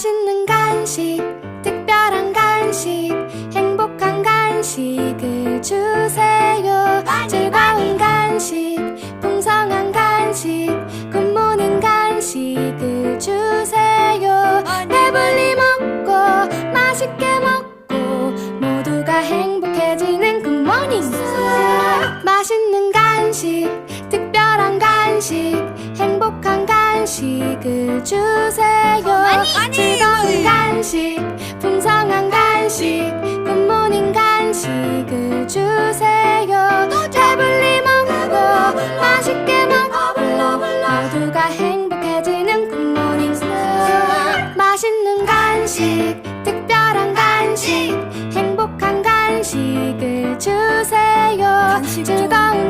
맛있는 간식, 특별한 간식, 행복한 간식을 주세요. 많이, 즐거운 많이. 간식, 풍성한 간식, 굶무는 간식을 주세요. 배불리 먹고, 맛있게 먹고, 모두가 행복해지는 굿모닝. 맛있는 간식, 특별한 간식, 행복한 간식을 주세요. 많이, 많이. 간식 풍성한 간식 굿모닝 간식을 주세요. 배불리 먹고 맛있게 먹고 모두가 행복해지는 굿모닝 맛있는 간식 특별한 간식 행복한 간식을 주세요. 즐거운